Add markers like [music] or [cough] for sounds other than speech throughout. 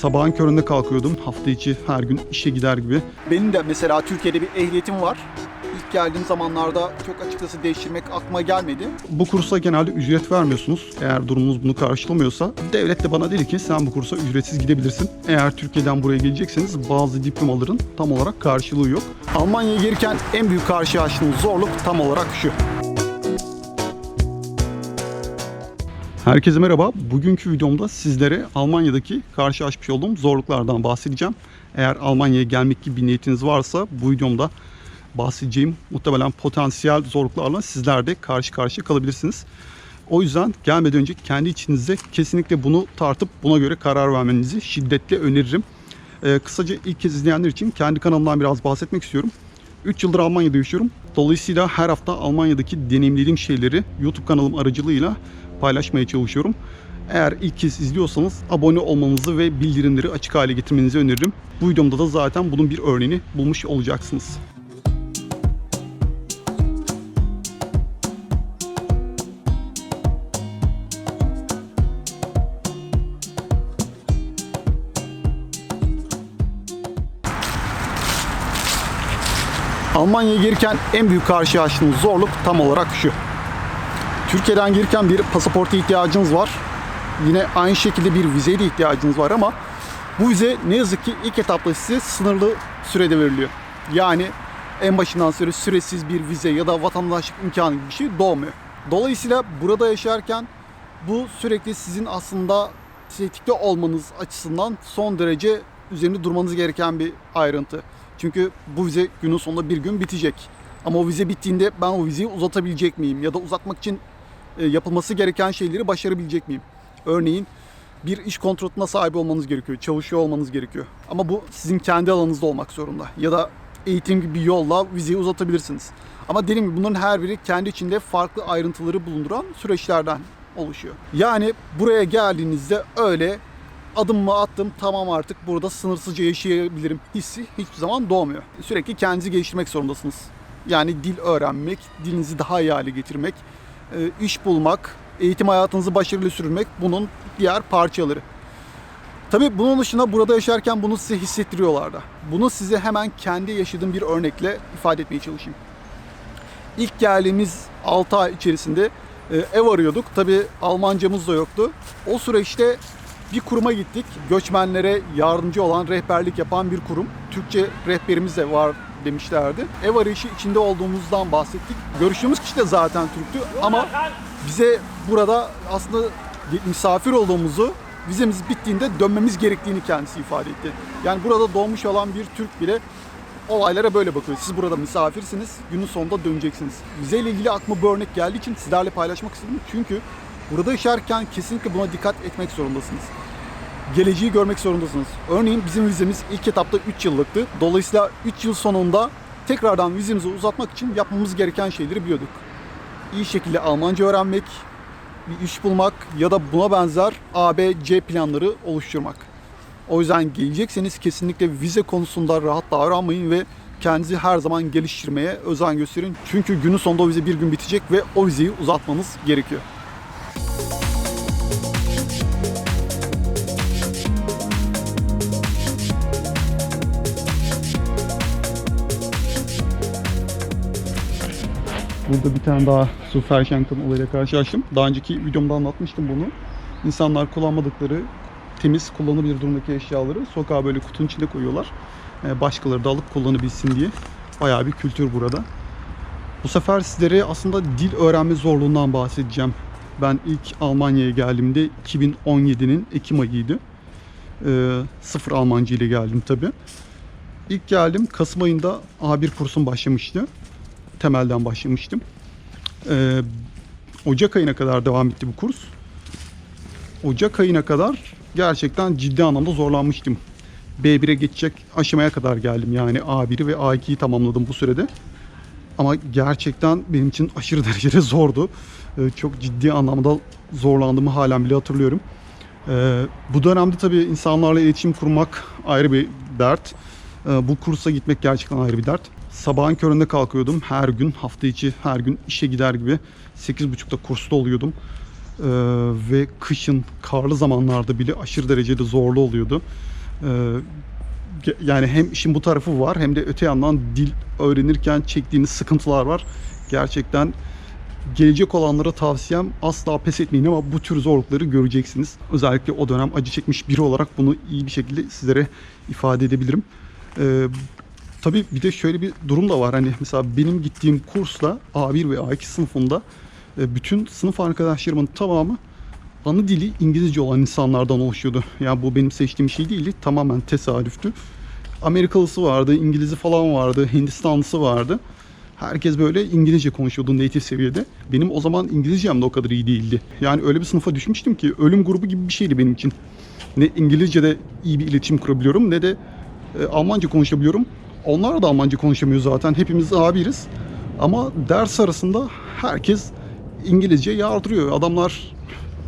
Sabahın köründe kalkıyordum. Hafta içi her gün işe gider gibi. Benim de mesela Türkiye'de bir ehliyetim var. İlk geldiğim zamanlarda çok açıkçası değiştirmek aklıma gelmedi. Bu kursa genelde ücret vermiyorsunuz. Eğer durumunuz bunu karşılamıyorsa devlet de bana dedi ki sen bu kursa ücretsiz gidebilirsin. Eğer Türkiye'den buraya gelecekseniz bazı diplomaların tam olarak karşılığı yok. Almanya'ya gelirken en büyük karşılaştığım zorluk tam olarak şu. Herkese merhaba. Bugünkü videomda sizlere Almanya'daki karşılaşmış olduğum zorluklardan bahsedeceğim. Eğer Almanya'ya gelmek gibi bir niyetiniz varsa bu videomda bahsedeceğim muhtemelen potansiyel zorluklarla sizler de karşı karşıya kalabilirsiniz. O yüzden gelmeden önce kendi içinizde kesinlikle bunu tartıp buna göre karar vermenizi şiddetle öneririm. Ee, kısaca ilk kez izleyenler için kendi kanalımdan biraz bahsetmek istiyorum. 3 yıldır Almanya'da yaşıyorum. Dolayısıyla her hafta Almanya'daki deneyimlediğim şeyleri YouTube kanalım aracılığıyla paylaşmaya çalışıyorum. Eğer ilk kez izliyorsanız abone olmanızı ve bildirimleri açık hale getirmenizi öneririm. Bu videomda da zaten bunun bir örneğini bulmuş olacaksınız. Almanya'ya gelirken en büyük karşılaştığım zorluk tam olarak şu. Türkiye'den gelirken bir pasaporta ihtiyacınız var. Yine aynı şekilde bir vizeye de ihtiyacınız var ama bu vize ne yazık ki ilk etapta size sınırlı sürede veriliyor. Yani en başından sonra süresiz bir vize ya da vatandaşlık imkanı gibi bir şey doğmuyor. Dolayısıyla burada yaşarken bu sürekli sizin aslında tetikte olmanız açısından son derece üzerinde durmanız gereken bir ayrıntı. Çünkü bu vize günün sonunda bir gün bitecek. Ama o vize bittiğinde ben o vizeyi uzatabilecek miyim? Ya da uzatmak için yapılması gereken şeyleri başarabilecek miyim? Örneğin bir iş kontratına sahip olmanız gerekiyor, çalışıyor olmanız gerekiyor. Ama bu sizin kendi alanınızda olmak zorunda. Ya da eğitim gibi bir yolla vizeyi uzatabilirsiniz. Ama dediğim gibi bunların her biri kendi içinde farklı ayrıntıları bulunduran süreçlerden oluşuyor. Yani buraya geldiğinizde öyle adımımı attım tamam artık burada sınırsızca yaşayabilirim hissi hiçbir zaman doğmuyor. Sürekli kendinizi geliştirmek zorundasınız. Yani dil öğrenmek, dilinizi daha iyi hale getirmek, e, iş bulmak, eğitim hayatınızı başarılı sürmek bunun diğer parçaları. Tabii bunun dışında burada yaşarken bunu size hissettiriyorlar da. Bunu size hemen kendi yaşadığım bir örnekle ifade etmeye çalışayım. İlk geldiğimiz 6 ay içerisinde e, ev arıyorduk. Tabii Almancamız da yoktu. O süreçte bir kuruma gittik. Göçmenlere yardımcı olan, rehberlik yapan bir kurum. Türkçe rehberimiz de var demişlerdi. Ev arayışı içinde olduğumuzdan bahsettik. Görüştüğümüz kişi de zaten Türktü ama bize burada aslında misafir olduğumuzu, vizemiz bittiğinde dönmemiz gerektiğini kendisi ifade etti. Yani burada doğmuş olan bir Türk bile olaylara böyle bakıyor. Siz burada misafirsiniz, günün sonunda döneceksiniz. Vizeyle ilgili aklıma bir örnek geldiği için sizlerle paylaşmak istedim. Çünkü burada yaşarken kesinlikle buna dikkat etmek zorundasınız. Geleceği görmek zorundasınız. Örneğin bizim vizemiz ilk etapta 3 yıllıktı. Dolayısıyla 3 yıl sonunda tekrardan vizemizi uzatmak için yapmamız gereken şeyleri biliyorduk. İyi şekilde Almanca öğrenmek, bir iş bulmak ya da buna benzer A, B, C planları oluşturmak. O yüzden gelecekseniz kesinlikle vize konusunda rahat davranmayın ve kendinizi her zaman geliştirmeye özen gösterin. Çünkü günün sonunda o vize bir gün bitecek ve o vizeyi uzatmanız gerekiyor. Burada bir tane daha su Ferşenkan olayıyla karşılaştım. Daha önceki videomda anlatmıştım bunu. İnsanlar kullanmadıkları temiz kullanılabilir durumdaki eşyaları sokağa böyle kutunun içine koyuyorlar. Ee, Başkaları da alıp kullanabilsin diye. Bayağı bir kültür burada. Bu sefer sizlere aslında dil öğrenme zorluğundan bahsedeceğim. Ben ilk Almanya'ya geldiğimde 2017'nin Ekim ayıydı. Ee, sıfır Almanca ile geldim tabi. İlk geldim Kasım ayında A1 kursum başlamıştı. Temelden başlamıştım. Ee, Ocak ayına kadar devam etti bu kurs. Ocak ayına kadar gerçekten ciddi anlamda zorlanmıştım. B1'e geçecek aşamaya kadar geldim. Yani A1'i ve A2'yi tamamladım bu sürede. Ama gerçekten benim için aşırı [laughs] derecede zordu. Ee, çok ciddi anlamda zorlandığımı halen bile hatırlıyorum. Ee, bu dönemde tabii insanlarla iletişim kurmak ayrı bir dert. Ee, bu kursa gitmek gerçekten ayrı bir dert. Sabahın köründe kalkıyordum her gün, hafta içi her gün işe gider gibi 8.30'da kursta oluyordum. Ee, ve kışın karlı zamanlarda bile aşırı derecede zorlu oluyordu. Ee, yani hem işin bu tarafı var hem de öte yandan dil öğrenirken çektiğiniz sıkıntılar var. Gerçekten gelecek olanlara tavsiyem asla pes etmeyin ama bu tür zorlukları göreceksiniz. Özellikle o dönem acı çekmiş biri olarak bunu iyi bir şekilde sizlere ifade edebilirim. Ee, tabii bir de şöyle bir durum da var. Hani mesela benim gittiğim kursla A1 ve A2 sınıfında e, bütün sınıf arkadaşlarımın tamamı ana dili İngilizce olan insanlardan oluşuyordu. Yani bu benim seçtiğim şey değildi. Tamamen tesadüftü. Amerikalısı vardı, İngilizi falan vardı, Hindistanlısı vardı. Herkes böyle İngilizce konuşuyordu native seviyede. Benim o zaman İngilizcem de o kadar iyi değildi. Yani öyle bir sınıfa düşmüştüm ki ölüm grubu gibi bir şeydi benim için. Ne İngilizce'de iyi bir iletişim kurabiliyorum ne de e, Almanca konuşabiliyorum. Onlar da Almanca konuşamıyor zaten. Hepimiz A1'iz. Ama ders arasında herkes İngilizce yardırıyor. Adamlar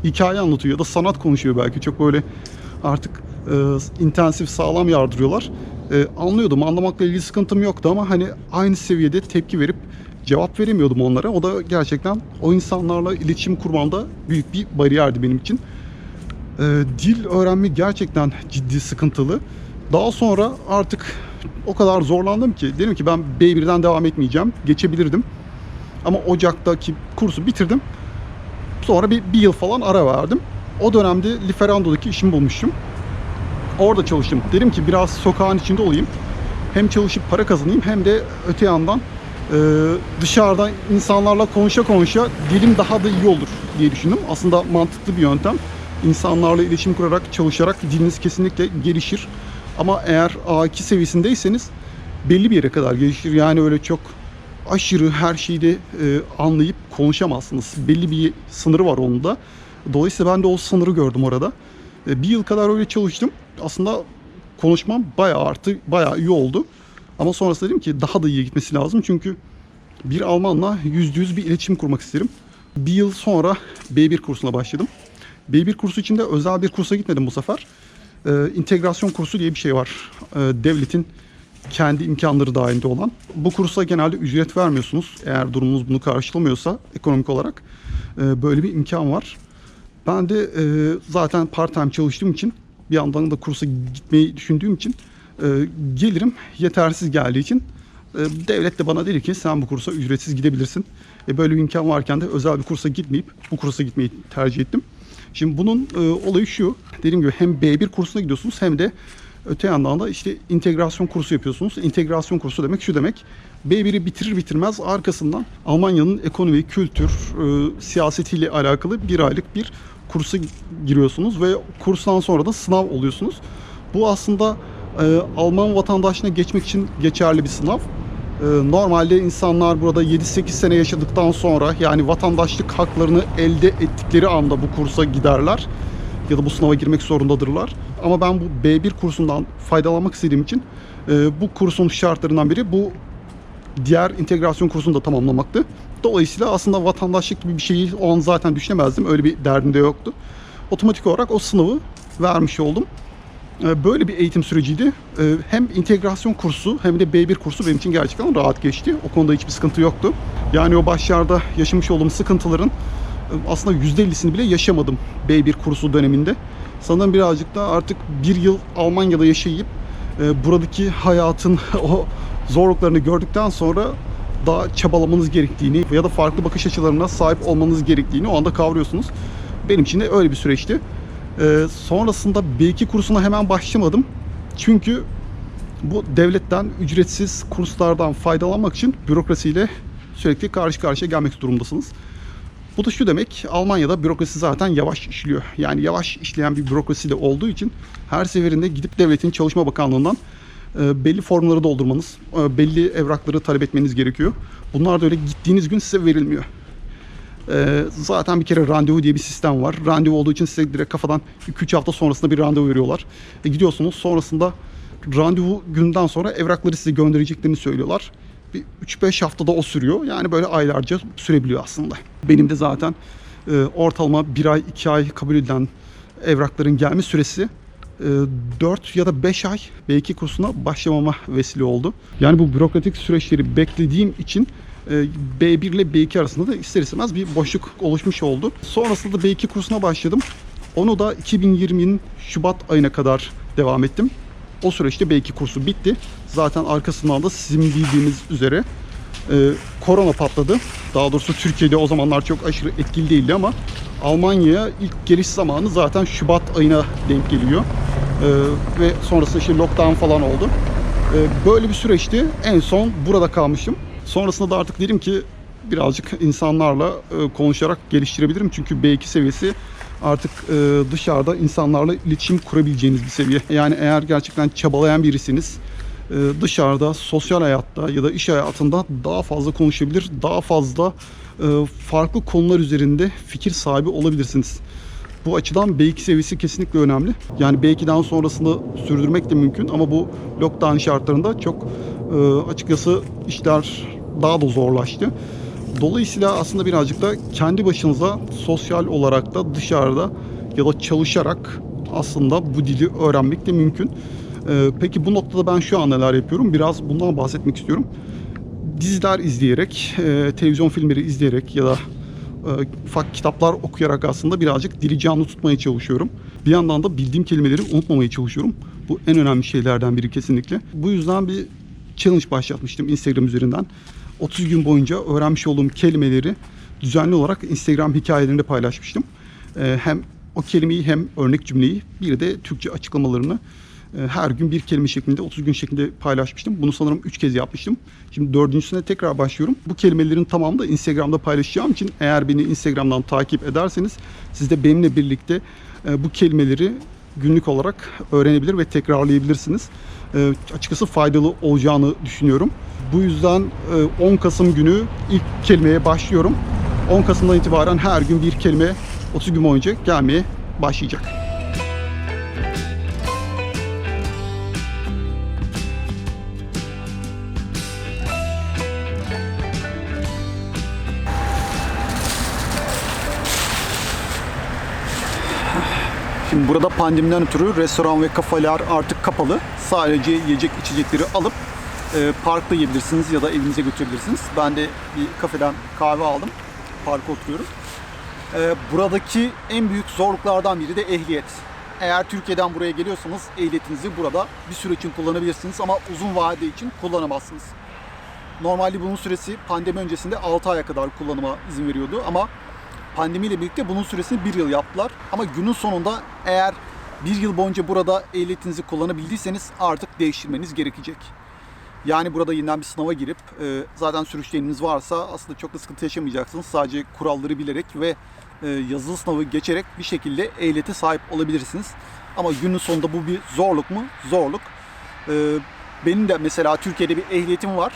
hikaye anlatıyor ya da sanat konuşuyor belki. Çok böyle artık e, intensif sağlam yardırıyorlar. E, anlıyordum. Anlamakla ilgili sıkıntım yoktu ama hani aynı seviyede tepki verip cevap veremiyordum onlara. O da gerçekten o insanlarla iletişim kurmamda büyük bir bariyerdi benim için. E, dil öğrenme gerçekten ciddi sıkıntılı. Daha sonra artık o kadar zorlandım ki dedim ki ben B1'den devam etmeyeceğim. Geçebilirdim. Ama Ocak'taki kursu bitirdim. Sonra bir, bir yıl falan ara verdim. O dönemde Liferando'daki işimi bulmuştum. Orada çalıştım. Dedim ki biraz sokağın içinde olayım. Hem çalışıp para kazanayım hem de öte yandan e, dışarıdan insanlarla konuşa konuşa dilim daha da iyi olur diye düşündüm. Aslında mantıklı bir yöntem. İnsanlarla iletişim kurarak, çalışarak diliniz kesinlikle gelişir. Ama eğer A2 seviyesindeyseniz belli bir yere kadar gelişir. Yani öyle çok aşırı her şeyi de e, anlayıp konuşamazsınız. Belli bir sınırı var onun da. Dolayısıyla ben de o sınırı gördüm orada. E, bir yıl kadar öyle çalıştım. Aslında konuşmam bayağı arttı, bayağı iyi oldu. Ama sonrasında dedim ki daha da iyi gitmesi lazım. Çünkü bir Almanla yüzde yüz bir iletişim kurmak isterim. Bir yıl sonra B1 kursuna başladım. B1 kursu için de özel bir kursa gitmedim bu sefer. E, integrasyon kursu diye bir şey var. E, devletin kendi imkanları dahilinde olan. Bu kursa genelde ücret vermiyorsunuz. Eğer durumunuz bunu karşılamıyorsa ekonomik olarak e, böyle bir imkan var. Ben de e, zaten part time çalıştığım için bir yandan da kursa gitmeyi düşündüğüm için e, gelirim yetersiz geldiği için e, devlet de bana dedi ki sen bu kursa ücretsiz gidebilirsin. E, böyle bir imkan varken de özel bir kursa gitmeyip bu kursa gitmeyi tercih ettim. Şimdi bunun e, olayı şu. Dediğim gibi hem B1 kursuna gidiyorsunuz hem de öte yandan da işte integrasyon kursu yapıyorsunuz. İntegrasyon kursu demek şu demek. B1'i bitirir bitirmez arkasından Almanya'nın ekonomi, kültür, e, siyasetiyle alakalı bir aylık bir kursa giriyorsunuz ve kurstan sonra da sınav oluyorsunuz. Bu aslında e, Alman vatandaşlığına geçmek için geçerli bir sınav. E, normalde insanlar burada 7-8 sene yaşadıktan sonra yani vatandaşlık haklarını elde ettikleri anda bu kursa giderler ya da bu sınava girmek zorundadırlar. Ama ben bu B1 kursundan faydalanmak istediğim için e, bu kursun şartlarından biri bu diğer integrasyon kursunu da tamamlamaktı. Dolayısıyla aslında vatandaşlık gibi bir şeyi o an zaten düşünemezdim. Öyle bir derdim de yoktu. Otomatik olarak o sınavı vermiş oldum. E, Böyle bir eğitim süreciydi. E, Hem integrasyon kursu hem de B1 kursu benim için gerçekten rahat geçti. O konuda hiçbir sıkıntı yoktu. Yani o başlarda yaşamış olduğum sıkıntıların e, aslında %50'sini bile yaşamadım B1 kursu döneminde. Sanırım birazcık da artık bir yıl Almanya'da yaşayıp e, buradaki hayatın [laughs] o zorluklarını gördükten sonra daha çabalamanız gerektiğini ya da farklı bakış açılarına sahip olmanız gerektiğini o anda kavruyorsunuz. Benim için de öyle bir süreçti. Ee, sonrasında B2 kursuna hemen başlamadım. Çünkü bu devletten ücretsiz kurslardan faydalanmak için bürokrasiyle sürekli karşı karşıya gelmek durumundasınız. Bu da şu demek, Almanya'da bürokrasi zaten yavaş işliyor. Yani yavaş işleyen bir bürokrasi de olduğu için her seferinde gidip devletin çalışma bakanlığından e, belli formları doldurmanız, e, belli evrakları talep etmeniz gerekiyor. Bunlar da öyle gittiğiniz gün size verilmiyor. E, zaten bir kere randevu diye bir sistem var. Randevu olduğu için size direkt kafadan 2-3 hafta sonrasında bir randevu veriyorlar. E, gidiyorsunuz sonrasında randevu günden sonra evrakları size göndereceklerini söylüyorlar. Bir 3-5 haftada o sürüyor. Yani böyle aylarca sürebiliyor aslında. Benim de zaten e, ortalama 1 ay 2 ay kabul edilen evrakların gelme süresi 4 ya da 5 ay B2 kursuna başlamama vesile oldu. Yani bu bürokratik süreçleri beklediğim için e, B1 ile B2 arasında da ister istemez bir boşluk oluşmuş oldu. Sonrasında da B2 kursuna başladım. Onu da 2020'nin Şubat ayına kadar devam ettim. O süreçte B2 kursu bitti. Zaten arkasından da sizin bildiğiniz üzere e, korona patladı. Daha doğrusu Türkiye'de o zamanlar çok aşırı etkili değildi ama Almanya'ya ilk geliş zamanı zaten Şubat ayına denk geliyor. E, ve sonrasında işte lockdown falan oldu. E, böyle bir süreçti. En son burada kalmışım. Sonrasında da artık dedim ki birazcık insanlarla e, konuşarak geliştirebilirim. Çünkü B2 seviyesi artık e, dışarıda insanlarla iletişim kurabileceğiniz bir seviye. [laughs] Yani eğer gerçekten çabalayan birisiniz, e, dışarıda, sosyal hayatta ya da iş hayatında daha fazla konuşabilir, daha fazla farklı konular üzerinde fikir sahibi olabilirsiniz. Bu açıdan B2 seviyesi kesinlikle önemli. Yani B2'den sonrasını sürdürmek de mümkün ama bu lockdown şartlarında çok e, açıkçası işler daha da zorlaştı. Dolayısıyla aslında birazcık da kendi başınıza sosyal olarak da dışarıda ya da çalışarak aslında bu dili öğrenmek de mümkün. Ee, peki bu noktada ben şu an neler yapıyorum? Biraz bundan bahsetmek istiyorum. Diziler izleyerek, e, televizyon filmleri izleyerek ya da ufak kitaplar okuyarak aslında birazcık dili canlı tutmaya çalışıyorum. Bir yandan da bildiğim kelimeleri unutmamaya çalışıyorum. Bu en önemli şeylerden biri kesinlikle. Bu yüzden bir challenge başlatmıştım Instagram üzerinden. 30 gün boyunca öğrenmiş olduğum kelimeleri düzenli olarak Instagram hikayelerinde paylaşmıştım. Ee, hem o kelimeyi hem örnek cümleyi bir de Türkçe açıklamalarını e, her gün bir kelime şeklinde 30 gün şeklinde paylaşmıştım. Bunu sanırım 3 kez yapmıştım. Şimdi dördüncüsüne tekrar başlıyorum. Bu kelimelerin tamamını da Instagram'da paylaşacağım için eğer beni Instagram'dan takip ederseniz siz de benimle birlikte e, bu kelimeleri günlük olarak öğrenebilir ve tekrarlayabilirsiniz. E, açıkçası faydalı olacağını düşünüyorum. Bu yüzden e, 10 Kasım günü ilk kelimeye başlıyorum. 10 Kasım'dan itibaren her gün bir kelime 30 gün boyunca gelmeye başlayacak. Şimdi burada pandemiden ötürü restoran ve kafeler artık kapalı. Sadece yiyecek içecekleri alıp e, parkta yiyebilirsiniz ya da evinize götürebilirsiniz. Ben de bir kafeden kahve aldım. Parka oturuyorum. E, buradaki en büyük zorluklardan biri de ehliyet. Eğer Türkiye'den buraya geliyorsanız ehliyetinizi burada bir süre için kullanabilirsiniz ama uzun vade için kullanamazsınız. Normalde bunun süresi pandemi öncesinde 6 aya kadar kullanıma izin veriyordu ama pandemiyle birlikte bunun süresini bir yıl yaptılar. Ama günün sonunda eğer bir yıl boyunca burada ehliyetinizi kullanabildiyseniz artık değiştirmeniz gerekecek. Yani burada yeniden bir sınava girip e, zaten sürüş deneyiminiz varsa aslında çok da sıkıntı yaşamayacaksınız. Sadece kuralları bilerek ve e, yazılı sınavı geçerek bir şekilde ehliyete sahip olabilirsiniz. Ama günün sonunda bu bir zorluk mu? Zorluk. E, benim de mesela Türkiye'de bir ehliyetim var.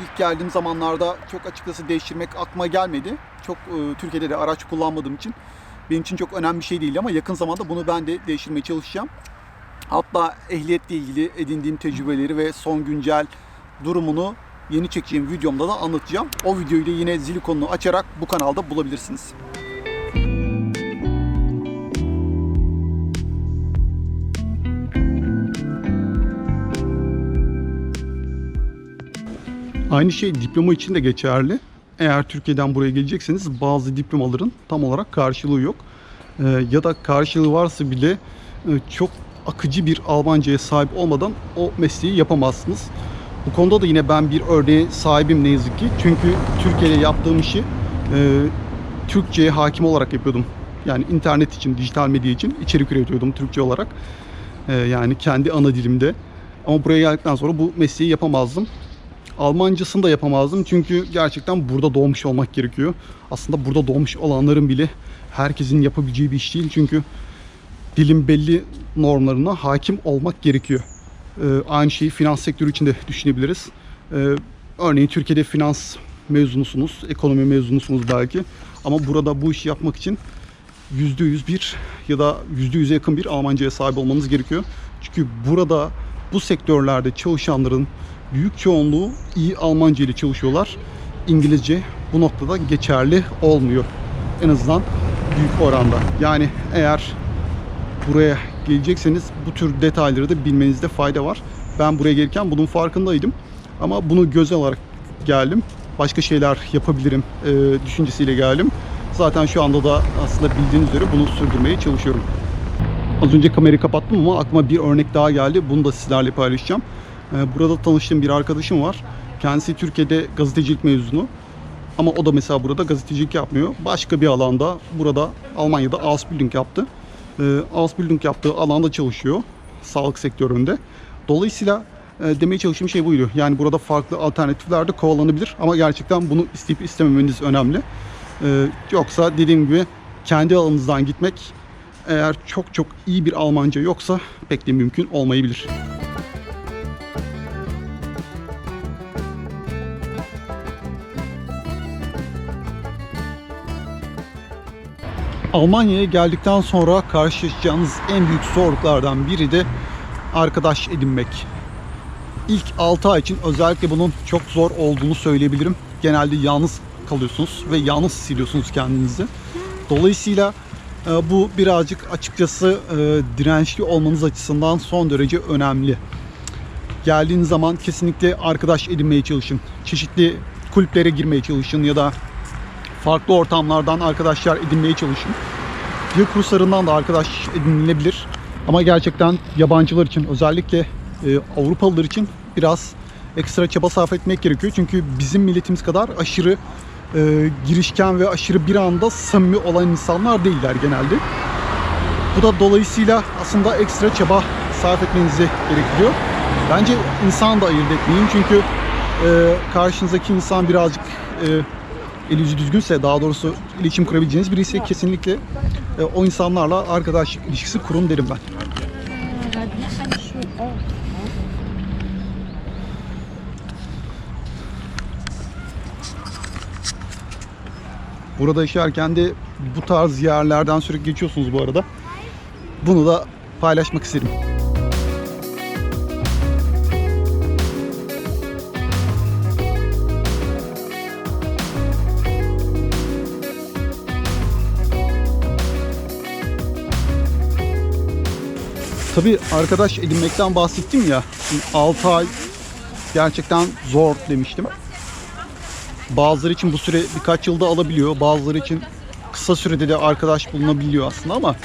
İlk geldiğim zamanlarda çok açıkçası değiştirmek aklıma gelmedi. Çok e, Türkiye'de de araç kullanmadığım için benim için çok önemli bir şey değil ama yakın zamanda bunu ben de değiştirmeye çalışacağım. Hatta ehliyetle ilgili edindiğim tecrübeleri ve son güncel durumunu yeni çekeceğim videomda da anlatacağım. O videoyu da yine zil ikonunu açarak bu kanalda bulabilirsiniz. Aynı şey diploma için de geçerli. Eğer Türkiye'den buraya gelecekseniz bazı diplomaların tam olarak karşılığı yok. Ee, ya da karşılığı varsa bile e, çok akıcı bir Almanca'ya sahip olmadan o mesleği yapamazsınız. Bu konuda da yine ben bir örneğe sahibim ne yazık ki. Çünkü Türkiye'de yaptığım işi e, Türkçe'ye hakim olarak yapıyordum. Yani internet için, dijital medya için içerik üretiyordum Türkçe olarak. E, yani kendi ana dilimde. Ama buraya geldikten sonra bu mesleği yapamazdım. Almancasını da yapamazdım çünkü gerçekten burada doğmuş olmak gerekiyor. Aslında burada doğmuş olanların bile herkesin yapabileceği bir iş değil çünkü dilin belli normlarına hakim olmak gerekiyor. Ee, aynı şeyi finans sektörü için de düşünebiliriz. Ee, örneğin Türkiye'de finans mezunusunuz, ekonomi mezunusunuz belki ama burada bu işi yapmak için %100 bir ya da %100'e yakın bir Almanca'ya sahip olmanız gerekiyor. Çünkü burada bu sektörlerde çalışanların büyük çoğunluğu iyi Almanca ile çalışıyorlar. İngilizce bu noktada geçerli olmuyor. En azından büyük oranda. Yani eğer buraya gelecekseniz bu tür detayları da bilmenizde fayda var. Ben buraya gelirken bunun farkındaydım. Ama bunu göze alarak geldim. başka şeyler yapabilirim e, düşüncesiyle geldim. Zaten şu anda da aslında bildiğiniz üzere bunu sürdürmeye çalışıyorum. Az önce kamerayı kapattım ama aklıma bir örnek daha geldi. Bunu da sizlerle paylaşacağım. Ee, Burada tanıştığım bir arkadaşım var. Kendisi Türkiye'de gazetecilik mezunu. Ama o da mesela burada gazetecilik yapmıyor. Başka bir alanda burada Almanya'da Ausbildung yaptı. Ee, Ausbildung yaptığı alanda çalışıyor. Sağlık sektöründe. Dolayısıyla e, demeye çalıştığım şey buydu. Yani burada farklı alternatifler de kovalanabilir. Ama gerçekten bunu isteyip istememeniz önemli. Ee, yoksa dediğim gibi kendi alanınızdan gitmek eğer çok çok iyi bir Almanca yoksa pek de mümkün olmayabilir. Almanya'ya geldikten sonra karşılaşacağınız en büyük zorluklardan biri de arkadaş edinmek. İlk 6 ay için özellikle bunun çok zor olduğunu söyleyebilirim. Genelde yalnız kalıyorsunuz ve yalnız hissediyorsunuz kendinizi. Dolayısıyla e, bu birazcık açıkçası e, dirençli olmanız açısından son derece önemli. Geldiğiniz zaman kesinlikle arkadaş edinmeye çalışın. Çeşitli kulüplere girmeye çalışın ya da farklı ortamlardan arkadaşlar edinmeye çalışın. Dil kurslarından da arkadaş edinilebilir. Ama gerçekten yabancılar için özellikle e, Avrupalılar için biraz ekstra çaba sarf etmek gerekiyor. Çünkü bizim milletimiz kadar aşırı e, girişken ve aşırı bir anda samimi olan insanlar değiller genelde. Bu da dolayısıyla aslında ekstra çaba sarf etmenizi gerektiriyor. Bence insan da ayırt etmeyin çünkü e, karşınızdaki insan birazcık e, eli yüzü düzgünse daha doğrusu iletişim kurabileceğiniz birisi kesinlikle e, o insanlarla arkadaşlık ilişkisi kurun derim ben. Burada yaşarken de bu tarz yerlerden sürekli geçiyorsunuz bu arada. Bunu da paylaşmak isterim. Tabii arkadaş edinmekten bahsettim ya. 6 ay gerçekten zor demiştim. Bazıları için bu süre birkaç yılda alabiliyor. Bazıları için kısa sürede de arkadaş bulunabiliyor aslında ama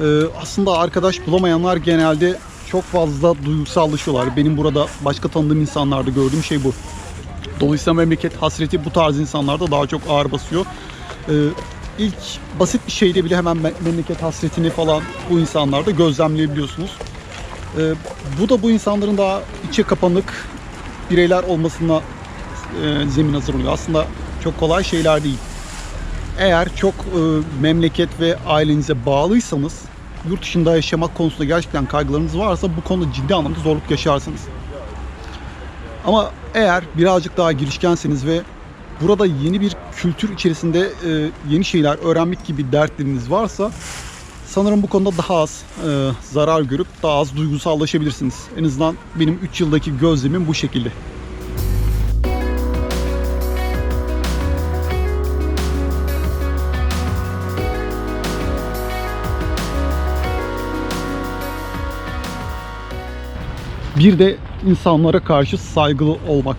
e, aslında arkadaş bulamayanlar genelde çok fazla duygusallaşıyorlar. Benim burada başka tanıdığım insanlarda gördüğüm şey bu. Dolayısıyla memleket hasreti bu tarz insanlarda daha çok ağır basıyor. E, ilk basit bir şeyde bile hemen me- memleket hasretini falan bu insanlarda gözlemleyebiliyorsunuz. E, bu da bu insanların daha içe kapanık bireyler olmasına e, zemin hazırlıyor. Aslında çok kolay şeyler değil. Eğer çok e, memleket ve ailenize bağlıysanız yurt dışında yaşamak konusunda gerçekten kaygılarınız varsa bu konuda ciddi anlamda zorluk yaşarsınız. Ama eğer birazcık daha girişkenseniz ve burada yeni bir kültür içerisinde e, yeni şeyler öğrenmek gibi dertleriniz varsa sanırım bu konuda daha az e, zarar görüp daha az duygusallaşabilirsiniz. En azından benim 3 yıldaki gözlemim bu şekilde. Bir de insanlara karşı saygılı olmak.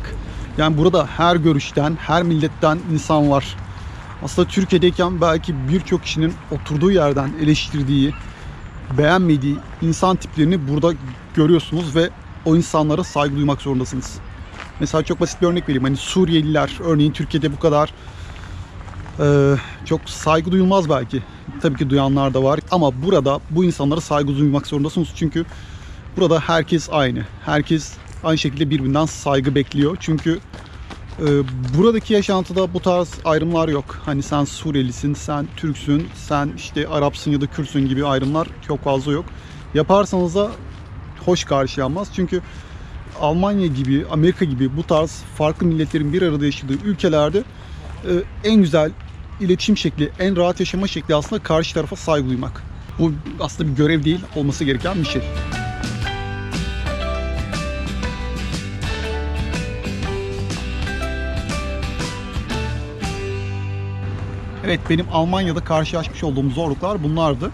Yani burada her görüşten, her milletten insan var. Aslında Türkiye'deyken belki birçok kişinin oturduğu yerden eleştirdiği, beğenmediği insan tiplerini burada görüyorsunuz ve o insanlara saygı duymak zorundasınız. Mesela çok basit bir örnek vereyim. Hani Suriyeliler örneğin Türkiye'de bu kadar e, çok saygı duyulmaz belki. Tabii ki duyanlar da var ama burada bu insanlara saygı duymak zorundasınız çünkü burada herkes aynı. Herkes aynı şekilde birbirinden saygı bekliyor. Çünkü e, buradaki yaşantıda bu tarz ayrımlar yok. Hani sen Suriyelisin, sen Türksün, sen işte Arapsın ya da Kürtsün gibi ayrımlar çok fazla yok. Yaparsanız da hoş karşılanmaz. Çünkü Almanya gibi, Amerika gibi bu tarz farklı milletlerin bir arada yaşadığı ülkelerde e, en güzel iletişim şekli, en rahat yaşama şekli aslında karşı tarafa saygı duymak. Bu aslında bir görev değil, olması gereken bir şey. Evet benim Almanya'da karşılaşmış olduğum zorluklar bunlardı.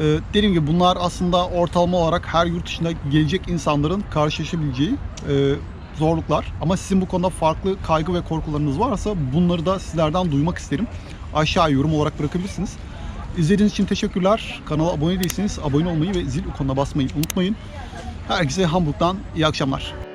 Ee, dediğim gibi bunlar aslında ortalama olarak her yurt dışına gelecek insanların karşılaşabileceği e, zorluklar. Ama sizin bu konuda farklı kaygı ve korkularınız varsa bunları da sizlerden duymak isterim. Aşağı yorum olarak bırakabilirsiniz. İzlediğiniz için teşekkürler. Kanala abone değilseniz abone olmayı ve zil ikonuna basmayı unutmayın. Herkese Hamburg'dan iyi akşamlar.